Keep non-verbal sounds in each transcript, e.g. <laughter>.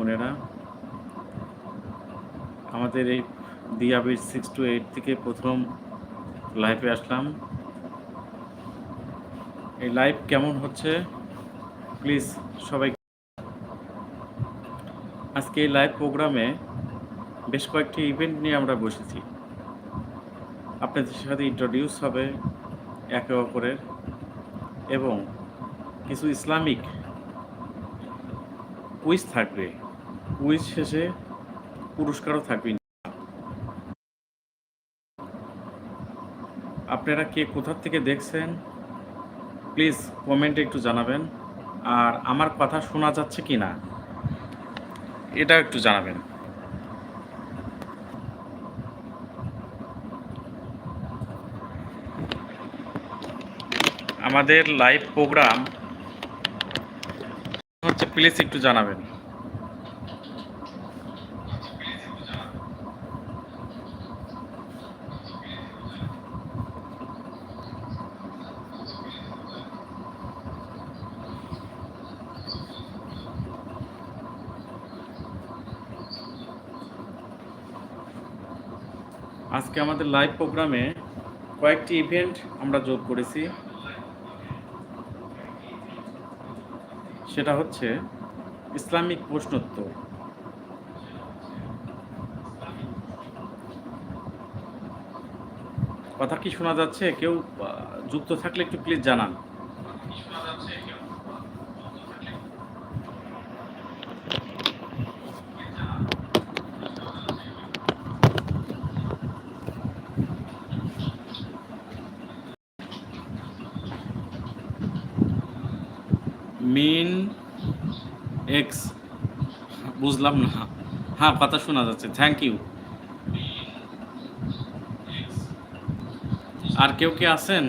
বোনেরা, আমাদের এই দিয়াবির সিক্স টু এইট থেকে প্রথম লাইভে আসলাম। এই লাইভ কেমন হচ্ছে? প্লিজ সবাই আজকে এই লাইভ প্রোগ্রামে বেশ কয়েকটি ইভেন্ট নিয়ে আমরা বসেছি। আপনাদের সাথে ইন্ট্রোডিউস হবে একে অপরের এবং কিছু ইসলামিক কুইজ থাকবে। কুইজ শেষে পুরস্কারও থাকবে আপনারা কে কোথার থেকে দেখছেন, প্লিজ কমেন্টে একটু জানাবেন। আর আমার কথা শোনা যাচ্ছে কি না এটা একটু জানাবেন। আমাদের লাইভ প্রোগ্রাম হচ্ছে প্লিজ একটু জানাবেন। আজকে আমাদের লাইভ প্রোগ্রামে কয়েকটি ইভেন্ট আমরা যোগ করেছি। সেটা হচ্ছে ইসলামিক প্রশ্নোত্তর। কথা কি শোনা যাচ্ছে? কেউ যুক্ত থাকলে একটু প্লিজ জানান। Mean X. বুঝলাম না। হ্যাঁ কথা শোনা যাচ্ছে। থ্যাংক ইউ আর কেউ কে আছেন?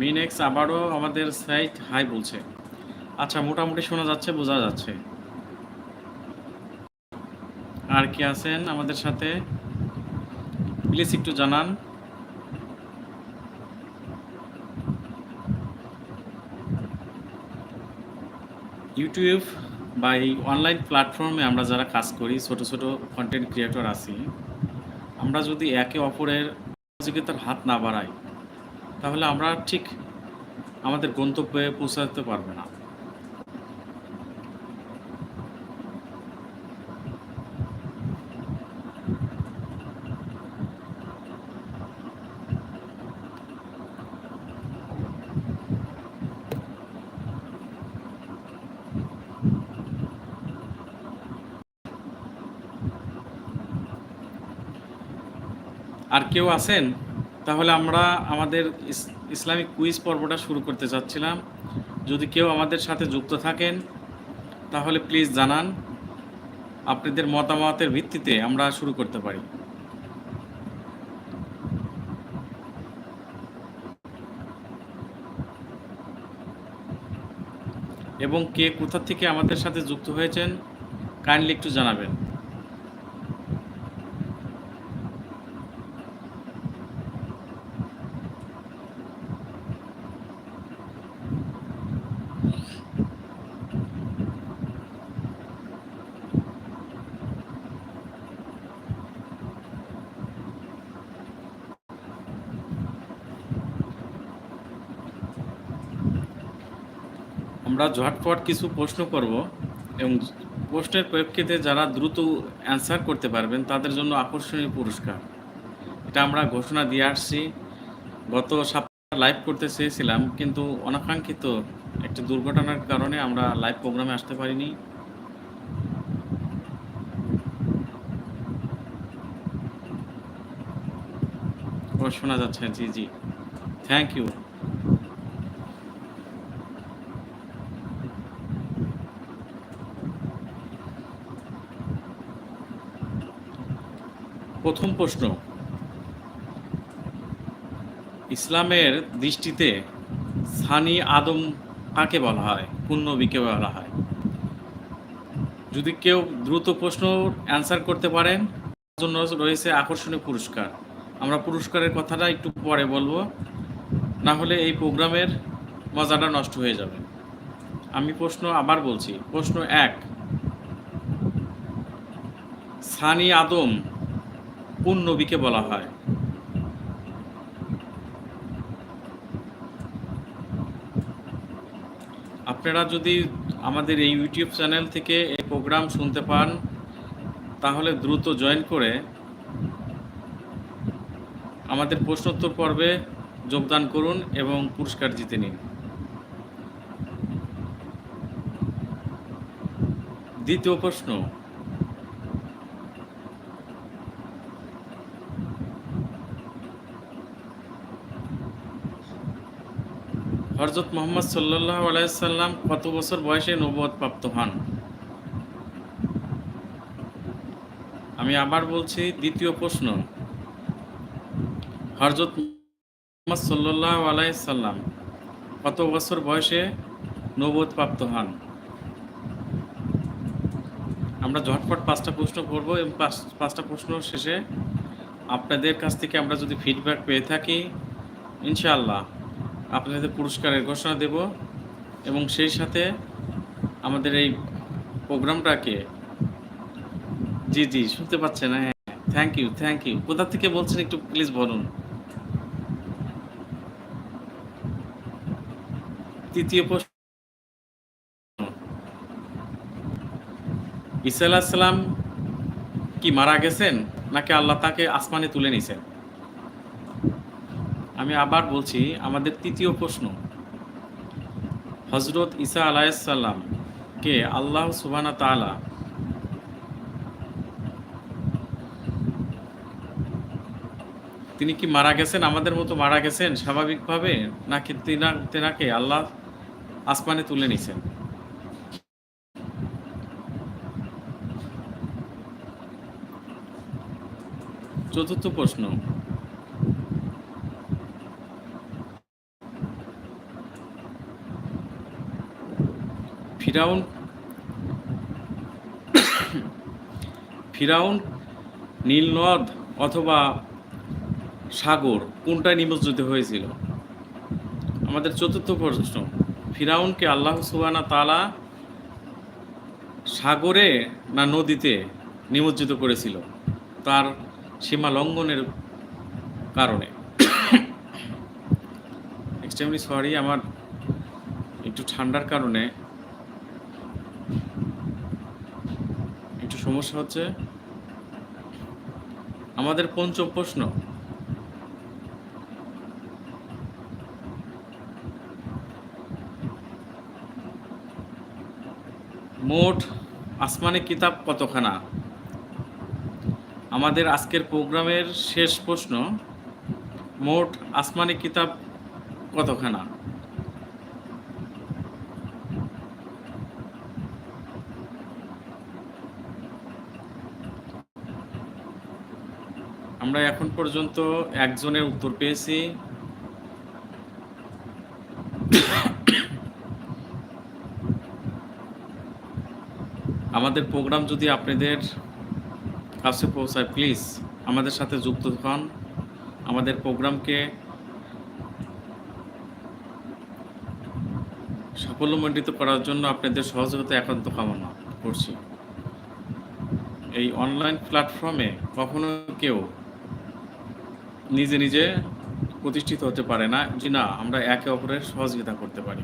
মিন এক্স আবারও আমাদের সাইট হাই বলছে। আচ্ছা মোটামুটি শোনা যাচ্ছে, বোঝা যাচ্ছে। আর কি আছেন আমাদের সাথে? প্লিজ একটু জানান। ইউটিউব বা এই অনলাইন প্ল্যাটফর্মে আমরা যারা কাজ করি, ছোট ছোট কন্টেন্ট ক্রিয়েটর আছি, আমরা যদি একে অপরের সহযোগিতার হাত না বাড়াই তাহলে আমরা ঠিক আমাদের গন্তব্যে পৌঁছাতে পারবে না। আর কেউ আছেন? তাহলে আমরা আমাদের ইসলামিক কুইজ পর্বটা শুরু করতে চাচ্ছিলাম যদি কেউ আমাদের সাথে যুক্ত থাকেন, তাহলে প্লিজ জানান। আপনাদের মতামতের ভিত্তিতে আমরা শুরু করতে পারি। এবং কে কোথা থেকে আমাদের সাথে যুক্ত হয়েছেন, কাইন্ডলি একটু জানাবেন। আমরা ঝটপট কিছু প্রশ্ন করব এবং প্রশ্নের প্রেক্ষিতে যারা দ্রুত অ্যান্সার করতে পারবেন, তাদের জন্য আকর্ষণীয় পুরস্কার। এটা আমরা ঘোষণা দিয়ে আসছি। গত সপ্তাহে লাইভ করতে চেয়েছিলাম, কিন্তু অনাকাঙ্ক্ষিত একটি দুর্ঘটনার কারণে আমরা লাইভ প্রোগ্রামে আসতে পারিনি। শোনা যাচ্ছে, জি জি। থ্যাংক ইউ প্রথম প্রশ্ন, ইসলামের দৃষ্টিতে সানি আদম কাকে বলা হয়? নবীকে বলা হয়? যদি কেউ দ্রুত প্রশ্ন অ্যান্সার করতে পারেন জন্য রয়েছে আকর্ষণীয় পুরস্কার। আমরা পুরস্কারের কথাটা একটু পরে বলব, না হলে এই প্রোগ্রামের মজাটা নষ্ট হয়ে যাবে। আমি প্রশ্ন আবার বলছি, প্রশ্ন এক, সানি আদম কোন নবীকে বলা হয়? আপনারা যদি আমাদের এই ইউটিউব চ্যানেল থেকে এই প্রোগ্রাম শুনতে পান, তাহলে দ্রুত জয়েন করে আমাদের প্রশ্নোত্তর পর্বে যোগদান করুন এবং পুরস্কার জিতে নিন। দ্বিতীয় প্রশ্ন হরজত মোহাম্মদ সাল্লাহ আলাইসাল্লাম কত বছর বয়সে নবুয়ত প্রাপ্ত হন? আমি আবার বলছি, দ্বিতীয় প্রশ্ন। হরজত মোহাম্মদ সাল্লাহ আলাইসাল্লাম কত বছর বয়সে নবুয়ত প্রাপ্ত হন? আমরা ঝটপট পাঁচটা প্রশ্ন করব এবং পাঁচ- পাঁচটা প্রশ্ন শেষে আপনাদের কাছ থেকে আমরা যদি ফিডব্যাক পেয়ে থাকি, ইনশাআল্লাহ। আপনাদের পুরস্কারের ঘোষণা দেব এবং সেই সাথে আমাদের এই প্রোগ্রামটাকে জি জি, শুনতে পাচ্ছেন হ্যাঁ থ্যাংক ইউ থ্যাংক ইউ কোথা থেকে বলছেন একটু প্লিজ বলুন। তৃতীয় প্রশ্ন। ঈসা আলাহিস কি মারা গেছেন নাকি আল্লাহ তাকে আসমানে তুলে নিছেন আমি আবার বলছি, আমাদের তৃতীয় প্রশ্ন। হজরত ইসা আলাইসাল্লাম কে আল্লাহ সুবানা তালা তিনি কি মারা গেছেন? আমাদের মতো মারা গেছেন স্বাভাবিকভাবে? নাকি তিনা, তেনাকে আল্লাহ আসমানে তুলে নিছেন চতুর্থ প্রশ্ন ফিরাউন ফিরাউন নীলনদ অথবা সাগর, কোনটায় নিমজ্জিত হয়েছিল? আমাদের চতুর্থ প্রশ্ন, ফিরাউনকে আল্লাহ সুবানা তালা সাগরে না নদীতে নিমজ্জিত করেছিল? তার সীমা লঙ্ঘনের কারণে। <coughs> এক্সট্রিমলি সরি আমার একটু ঠান্ডার কারণে একটু সমস্যা হচ্ছে আমাদের পঞ্চম প্রশ্ন। মোট আসমানি কিতাব কতখানা? আমাদের আজকের প্রোগ্রামের শেষ প্রশ্ন, মোট আসমানি কিতাব কতখানা? আমরা এখন পর্যন্ত একজনের উত্তর পেয়েছি। আমাদের প্রোগ্রাম যদি আপনাদের কাছে পৌঁছায় প্লিজ আমাদের সাথে যুক্ত হন। আমাদের প্রোগ্রামকে সাফল্যমণ্ডিত করার জন্য আপনাদের সহযোগিতা একান্ত কামনা করছি। এই অনলাইন প্ল্যাটফর্মে কখনো কেউ নিজে নিজে প্রতিষ্ঠিত হতে পারে না। যে না আমরা একে অপরের সহযোগিতা করতে পারি।